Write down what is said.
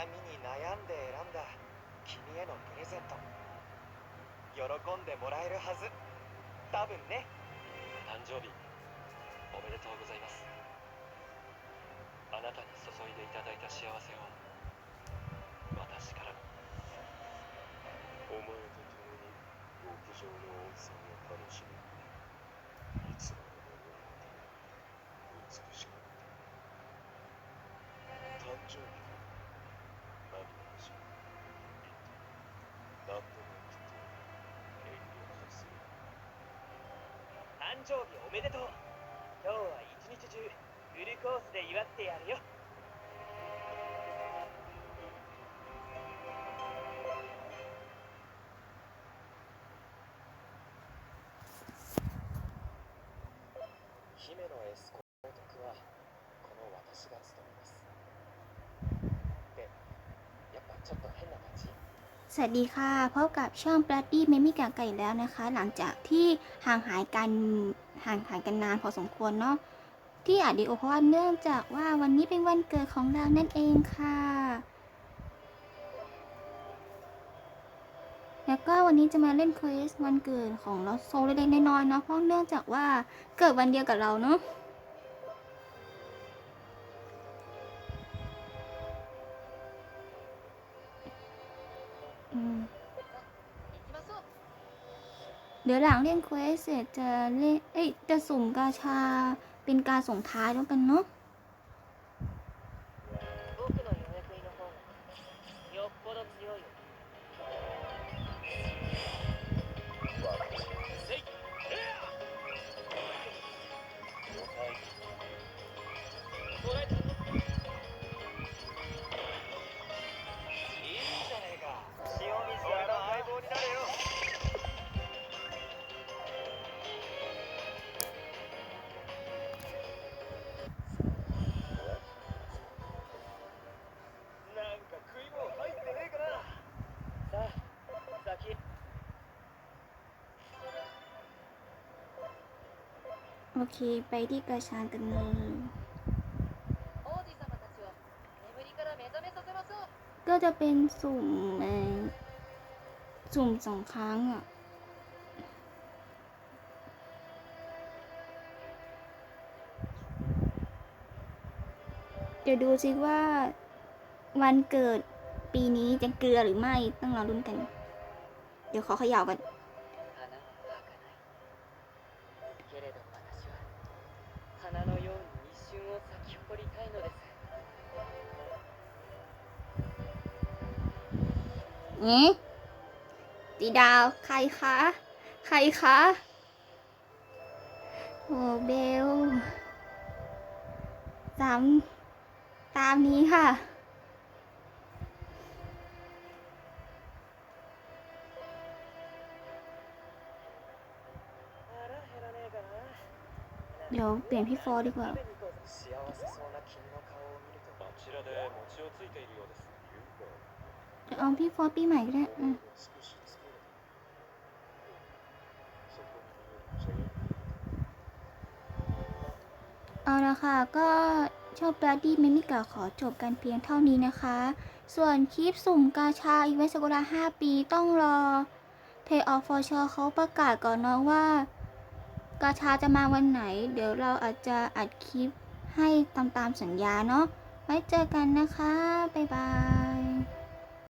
悩みに悩んで選んだ君へのプレゼント。喜んでもらえるはず。多分ね。誕生日おめでとうございます。あなたに注いでいただいた幸せを私から。もお前と共に極上の温泉を楽しむ。いつまでも良かった美しかった誕生日だ何が欲しい何でも送って遠慮なする誕生日おめでとう今日は一日中フルコースで祝ってやるよ姫のエスコ สวัสดีค่ะพบกับช่องป l ั d ดี้เมมิกาไก่แล้วนะคะ หลังจากที่ห่างหายกันห่างหายกันนานพอสมควรเนาะที่อัดดีโอเพราะว่าเนื่องจากว่าวันนี้เป็นวันเกิดของเรานั่นเองค่ะ แล้วก็วันนี้จะมาเล่นเควสวันเกิดของเราโซเล็กๆน้อยๆเนาะเพราะเนื่องจากว่าเกิดวันเดียวกับเราเนาะ เดี๋ยวหลังเล่นเควสเสร็จจะเล่นเอ้ยจะสุ่มกาชาเป็นการส่งท้ายแล้วกันเนาะ โอเค ไปที่กระชังกันเลยก็จะเป็นสุ่มสุ่มสองครั้งอะจะดูซิว่าวันเกิดปีนี้จะเกลือหรือไม่ต้องรอรุ้นกัน เดี๋ยวขอขย่ากัน อืมตีดาว ใครคะ ใครคะโอ้เบลตามตามนี้ค่ะ เดี๋ยวเปลี่ยนพี่ฟอดีกว่า 幸せそうな君の顔を見るとあちらで餅をついているようです言う เอาพี่โฟร์ปีใหม่ก็ได้อืม が少し疲れたそこにいる茶屋 เอาละค่ะ ก็ชอบแบดดี้เมมิกะขอจบกันเพียงเท่านี้นะคะ ส่วนคลิปสุ่มกาชาอีเวนต์สกุลา5 ปีต้องรอ Pay Off for Sure เขาประกาศก่อนเนาะว่า กาชาจะมาวันไหน เดี๋ยวเราอาจจะอัดคลิป ให้ตามตามสัญญาเนาะ ไว้เจอกันนะคะ บ๊ายบาย